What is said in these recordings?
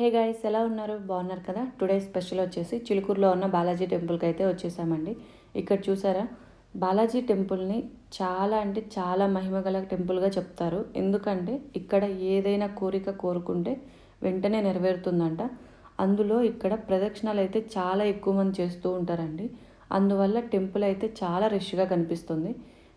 Hey guys ఎలా ఉన్నారు? బాగున్నారు కదా? టుడే స్పెషల్ వచ్చేసి చిలుకూరులో ఉన్న బాలాజీ టెంపుల్కి అయితే వచ్చేసామండి. ఇక్కడ చూసారా? బాలాజీ టెంపుల్ని చాలా అంటే చాలా మహిమ గల టెంపుల్గా చెప్తారు. ఎందుకంటే ఇక్కడ ఏదైనా కోరిక కోరుకుంటే వెంటనే నెరవేరుతుందంట. అందులో ఇక్కడ ప్రదక్షిణలు అయితే చాలా ఎక్కువ మంది చేస్తూ ఉంటారండి. అందువల్ల టెంపుల్ అయితే చాలా రష్గా కనిపిస్తుంది.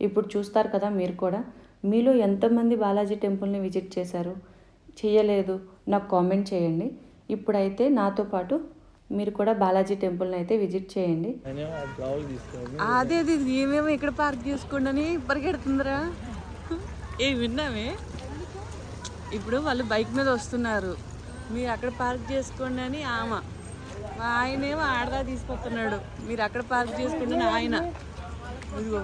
ఇప్పుడు చూస్తారు కదా మీరు కూడా. మీలో ఎంతమంది బాలాజీ టెంపుల్ని విజిట్ చేశారు? చేయలేదు. నాకు కామెంట్ చేయండి. ఇప్పుడైతే నాతో పాటు మీరు కూడా బాలాజీ టెంపుల్ని అయితే విజిట్ చేయండి. అదే అది ఇక్కడ పార్క్ చేసుకోండి పరిగెడుతుందిరా. ఏ విన్నామే ఇప్పుడు వాళ్ళు బైక్ మీద వస్తున్నారు. మీరు అక్కడ పార్క్ చేసుకోండి అని ఆమె. మా ఆయనేమో ఆడదా తీసుకొస్తున్నాడు మీరు అక్కడ పార్క్ చేసుకోండి ఆయన. ఇదిగో.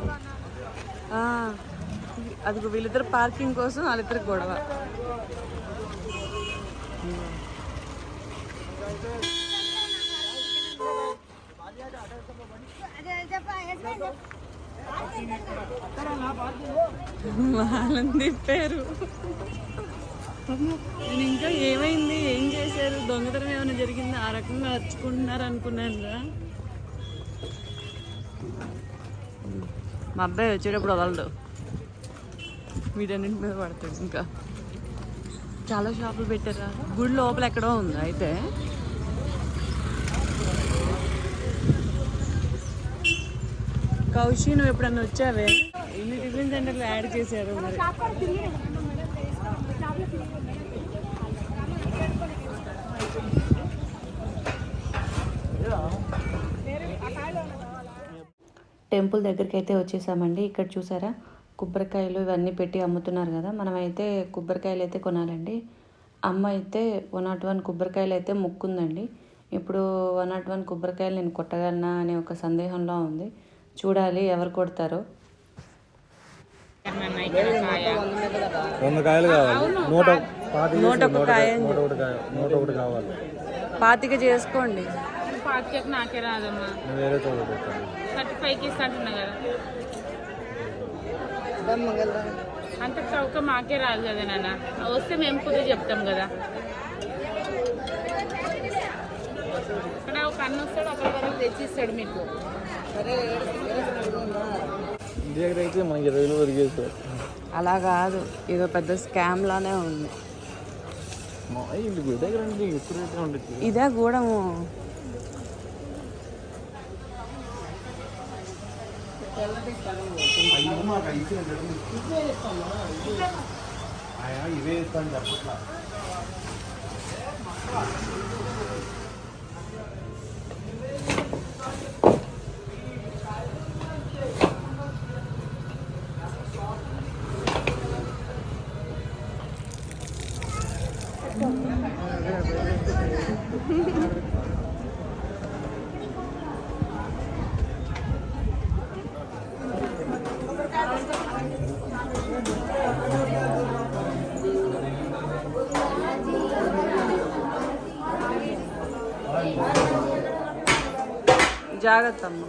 అదిగో వీళ్ళిద్దరు పార్కింగ్ కోసం వాళ్ళిద్దరికి గొడవ. వాళ్ళని తిప్పారు నేను ఇంకా ఏమైంది? ఏం చేశారు? దొంగతనం ఏమైనా జరిగింది? ఆ రకంగా అరుచుకుంటున్నారు అనుకున్నాను రా. మా అబ్బాయి వచ్చేటప్పుడు వదలడు. వీటన్నింటి మీద పడతాడు ఇంకా. చాలా షాపులు పెట్టారా గుడి లోపల ఎక్కడో ఉంది అయితే. కౌశి నువ్వు ఎప్పుడన్నా వచ్చావే? ఇన్ని టిఫిన్ సెంటర్లు యాడ్ చేశారు మరి. టెంపుల్ దగ్గరికి అయితే వచ్చేసామండి. ఇక్కడ చూసారా? కొబ్బరికాయలు ఇవన్నీ పెట్టి అమ్ముతున్నారు కదా. మనమైతే కొబ్బరికాయలు అయితే కొనాలండి. అమ్మ అయితే వన్ నాట్ వన్ కొబ్బరికాయలు అయితే ముక్కుందండి. ఇప్పుడు వన్ నాట్ వన్ కొబ్బరికాయలు నేను కొట్టగలనా అనే ఒక సందేహంలో ఉంది. చూడాలి ఎవరు కొడతారో. వంద కాయలు కావాలి. నూట పాతి నూట ఒక కాయ అని నూట ఒకటి కాయ నూట ఒకటి కావాలి. పాతిక చేసుకోండి. పాతికేకి నాకే రాదమ్మా. వేరే థర్టీ ఫైవ్కి కదా. అంత చౌక మాకే రాదు కదా నాన్న. వస్తే మేము కుదిరి చెప్తాం కదా. ఇక్కడ ఒక అన్న వస్తాడు అక్కడ వరకు తెచ్చిస్తాడు మీకు. దగ్గర అయితే మనకి ఇరవై వేలు దొరికేస్తారు అలా కాదు ఏదో పెద్ద స్కామ్ లానే ఉంది. ఇదే గూడము. ఇవే ఇస్తాను చెప్పట్లా. జాగ్రత్త అమ్మ.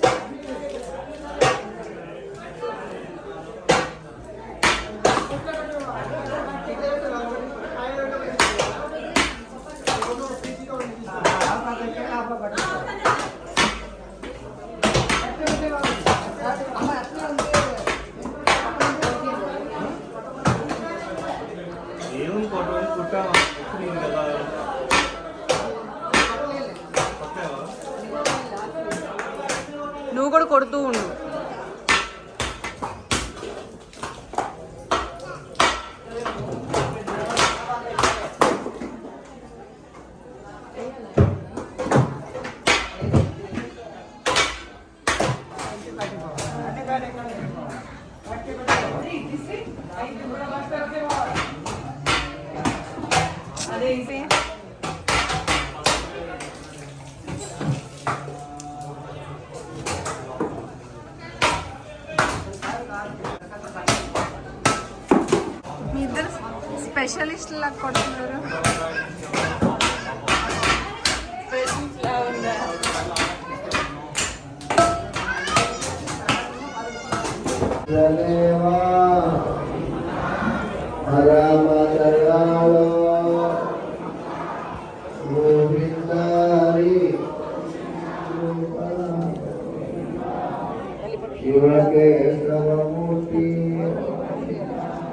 కొట్టమని కుట్టాము కుట్టింది కదా నువ్వు కూడా కొడుతూ ఉండు స్పెషలిస్ట్ లాగా కొడుతున్నారు శివకేశవమూర్తి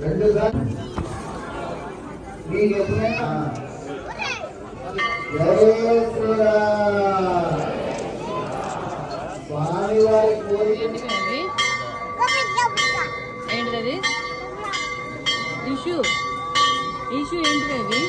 రెండు మీకు ఎప్పుడైనా స్వామి వారి ఏంటిది? ఇష్యూ. ఇష్యూ ఏంటిది అది?